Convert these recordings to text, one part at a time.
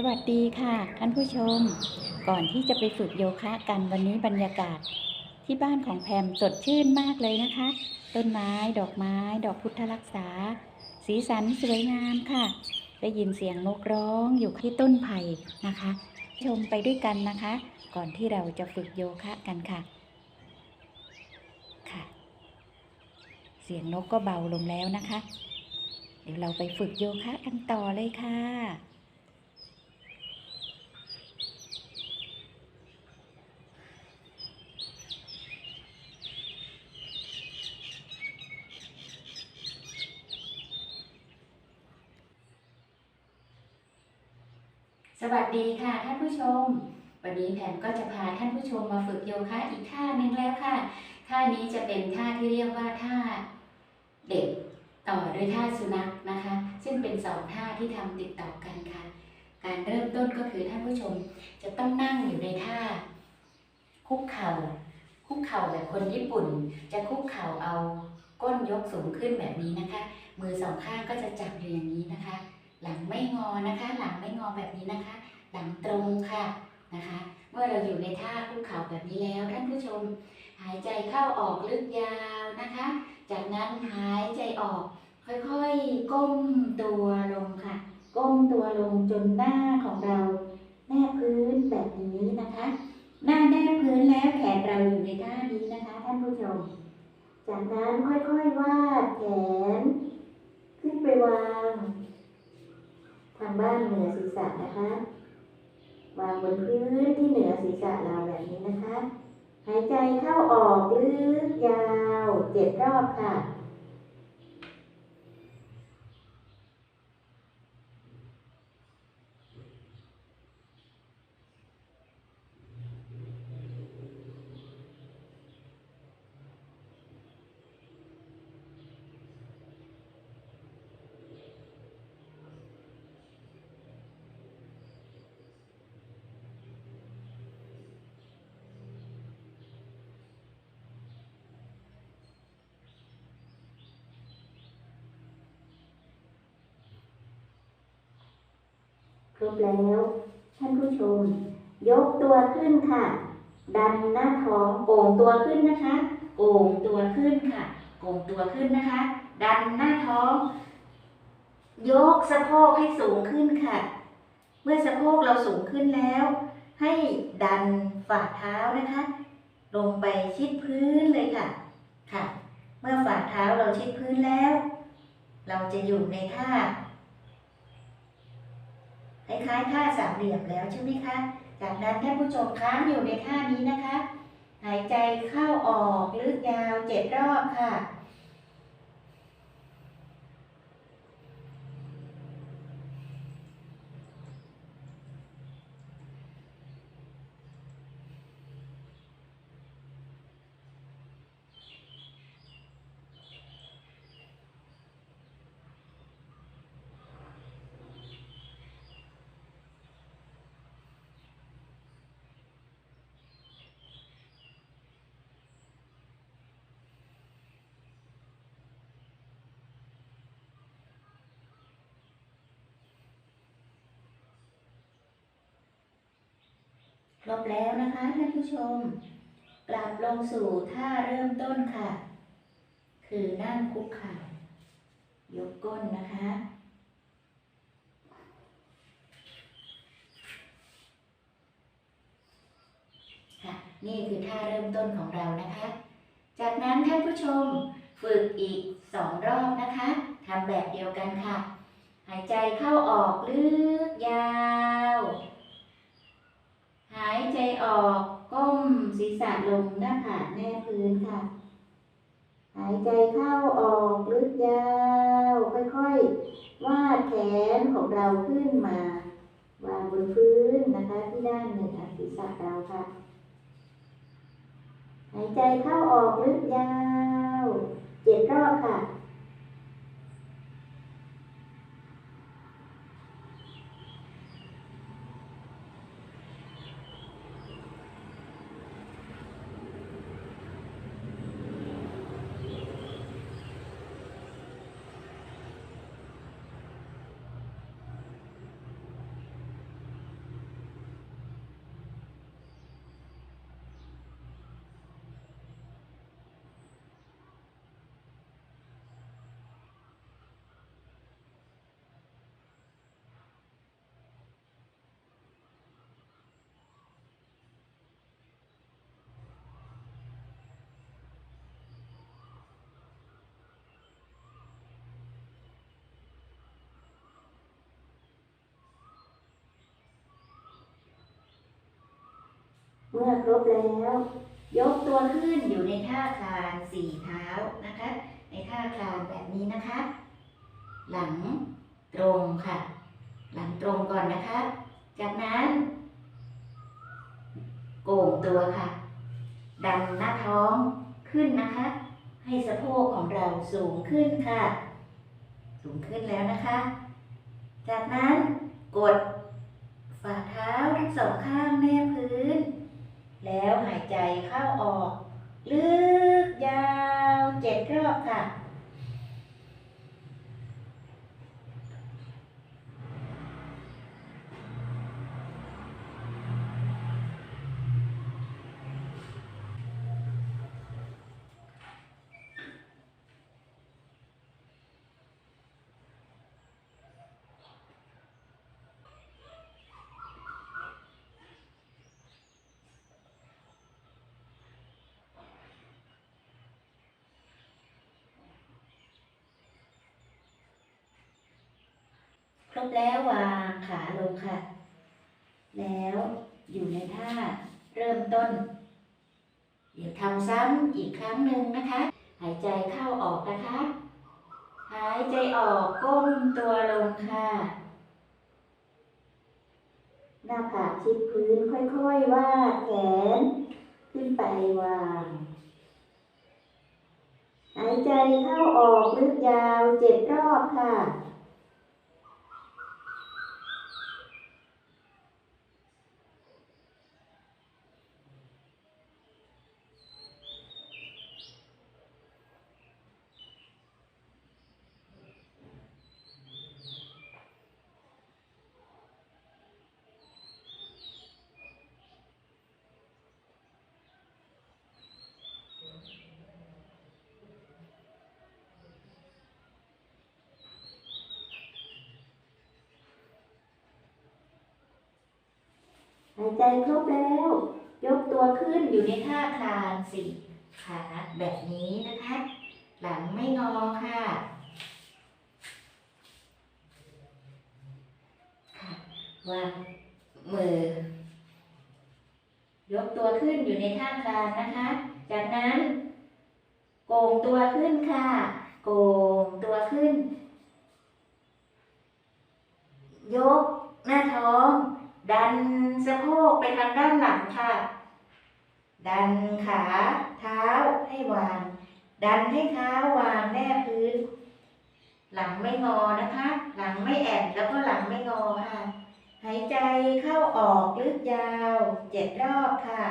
สวัสดีค่ะ ท่านผู้ชม ก่อนที่จะไปฝึกโยคะกันวันนี้บรรยากาศ ที่บ้านของแพมสดชื่นมากเลยนะคะ ต้นไม้ดอกไม้ ดอกพุทธรักษา สีสันสวยงามค่ะ ได้ยินเสียงนกร้องอยู่ที่ต้นไผ่นะคะ ชมไปด้วยกันนะคะ ก่อนที่เราจะฝึกโยคะกันค่ะค่ะ เสียงนกก็เบาลงแล้วนะคะ เดี๋ยวเราไปฝึกโยคะกันต่อเลยค่ะ สวัส ดีค่ะท่านผู้ชม วันนี้แพมก็จะพาท่านผู้ชมมาฝึกโยคะอีกท่าหนึงแล้วค่ะ ท่านี้จะเป็นท่าที่เรียกว่าท่าเด็กต่อด้วยท่าสุนัขนะคะ ซึ่งเป็นสองท่าที่ทำติดต่อกันค่ะ การเริ่มต้นก็คือท่านผู้ชมจะต้องนั่งอยู่ในท่า คุกเข่าคุกเข่าแบบคนญี่ปุ่น จะคุกเข่าเอาก้นยกสูงขึ้นแบบนี้นะคะ มือสองข้างก็จะจับอยู่อย่างนี้นะคะ หลังไม่งอนะคะ หลังไม่งอแบบนี้นะคะ หลังตรงค่ะนะคะ เมื่อเราอยู่ในท่าคุกเข่าแบบนี้แล้วท่านผู้ชม หายใจเข้าออกลึกยาวนะคะ จากนั้นหายใจออก ค่อยๆก้มตัวลงค่ะ ก้มตัวลงจนหน้าของเราแนบพื้นแบบนี้นะคะ หน้าแนบพื้นแล้วแขนเราอยู่ในท่านี้นะคะ ท่านผู้ชม จากนั้นค่อยๆวาดแขน ขึ้นไปวาง ทางบ้านเหนือศีรษะนะคะ วางบนพื้นที่เหนือศีรษะเราแบบนี้นะคะ หายใจเข้าออกลึกยาวเจ็ดรอบค่ะ ครบแล้ว ท่านผู้ชม ยกตัวขึ้นค่ะ ดันหน้าท้องโก่งตัวขึ้นนะคะโก่งตัวขึ้นค่ะโก่งตัวขึ้นนะคะ ดันหน้าท้อง ยกสะโพกให้สูงขึ้นค่ะ เมื่อสะโพกเราสูงขึ้นแล้ว ให้ดันฝ่าเท้านะคะ ลงไปชิดพื้นเลยค่ะ ค่ะ เมื่อฝ่าเท้าเราชิดพื้นแล้ว เราจะอยู่ในท่า คล้ายๆท่าสามเหลี่ยมแล้วใช่ไหมคะ จากนั้นท่านผู้ชมค้างอยู่ในท่านี้นะคะ หายใจเข้าออกลึกยาวเจ็ดรอบค่ะ ครบแล้วนะคะท่านผู้ชม กลับลงสู่ท่าเริ่มต้นค่ะ คือนั่งคุกเข่ายกก้นนะคะ ค่ะ นี่คือท่าเริ่มต้นของเรานะคะ จากนั้นท่านผู้ชมฝึกอีกสองรอบนะคะทำแบบเดียวกันค่ะ หายใจเข้าออกลึกยาว ใจออกก้มศีรษะลงหน้าผากแนบพื้นค่ะ หายใจเข้าออกลึกยาว ค่อยๆ วาดแขนของเราขึ้นมาวางบนพื้นนะคะที่ด้านเหนือศีรษะเราค่ะ หายใจเข้าออกลึกยาว เจ็ดรอบค่ะ ค เมื่อครบแล้ว ยกตัวขึ้นอยู่ในท่าคลานสี่เท้านะคะ ในท่าคลานแบบนี้นะคะ หลังตรงค่ะ หลังตรงก่อนนะคะ จากนั้น โก่งตัวค่ะ ดันหน้าท้องขึ้นนะคะ ให้สะโพกของเราสูงขึ้นค่ะ สูงขึ้นแล้วนะคะ จากนั้นกดฝ่าเท้าทั้งสองข้างแนบพื้น แล้วหายใจเข้าออก ลึกยาวเจ็ดรอบค่ะ ครบแล้ววางขาลงค่ะ แล้วอยู่ในท่าเริ่มต้น เดี๋ยวทำซ้ำอีกครั้งหนึ่งนะคะ หายใจเข้าออกนะคะ หายใจออกก้มตัวลงค่ะ หน้าผากชิดพื้นค่อยๆวาดแขน ขึ้นไปวาง หายใจเข้าออกลึกยาวเจ็ดรอบค่ะ หาย ใจครบแล้ว ยกตัวขึ้นอยู่ในท่าคลานสี่ขาแบบนี้นะคะ หลังไม่งอค่ะค่ะวางมือ ยกตัวขึ้นอยู่ในท่าคลานนะคะ จากนั้น โก่งตัวขึ้นค่ะ โก่งตัวขึ้น ยกหน้าท้อง ดันสะโพกไปทางด้านหลังค่ะ ดันขาเท้าให้วาง ดันให้เท้าวางแนบพื้น หลังไม่งอนะคะ หลังไม่แอนแล้วก็หลังไม่งอค่ะ หายใจเข้าออกลึกยาวเจ็ดรอบค่ะ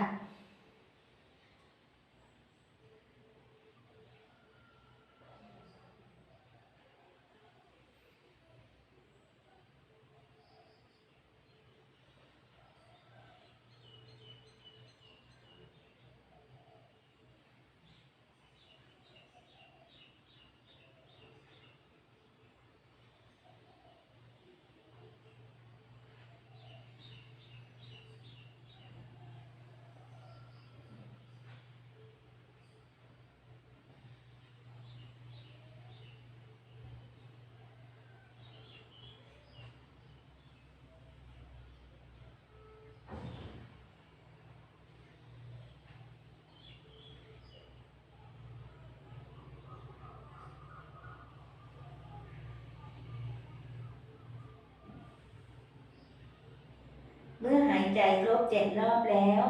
เมื่อหายใจครบเจ็ดรอบแล้ว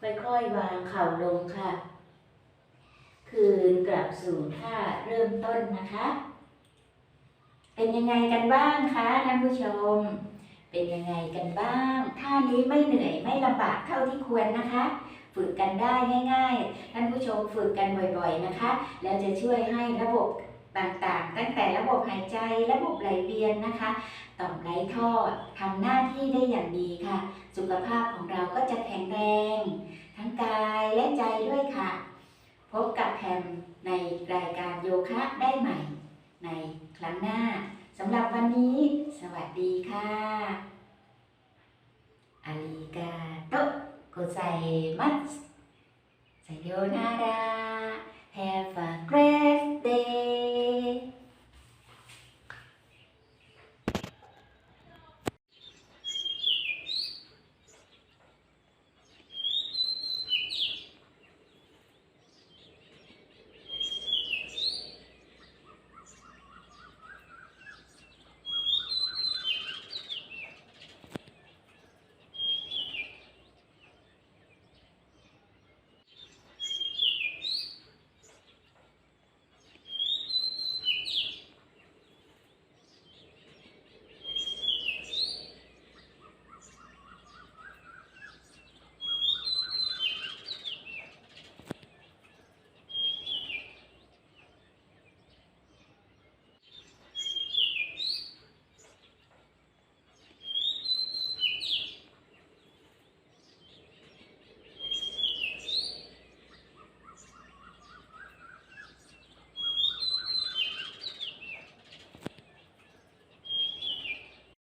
ค่อยๆวางเข่าลงค่ะ คืนกลับสู่ท่าเริ่มต้นนะคะ เป็นยังไงกันบ้างคะท่านผู้ชม เป็นยังไงกันบ้างท่านี้ไม่เหนื่อยไม่ลำบากเท่าที่ควรนะคะฝึกกันได้ง่าย ๆ ท่านผู้ชมฝึกกันบ่อยๆนะคะ แล้วจะช่วยให้ระบบ ต่างๆ ตั้งแต่ระบบหายใจ ระบบไหลเวียนนะคะ ต่อมไร้ท่อทำหน้าที่ได้อย่างดีค่ะ สุขภาพของเราก็จะแข็งแรง ทั้งกายและใจด้วยค่ะ พบกับแพมในรายการโยคะได้ใหม่ ในครั้งหน้าสำหรับวันนี้ สวัสดีค่ะอาริกาโตโกไซมัสไซโยนารา Have a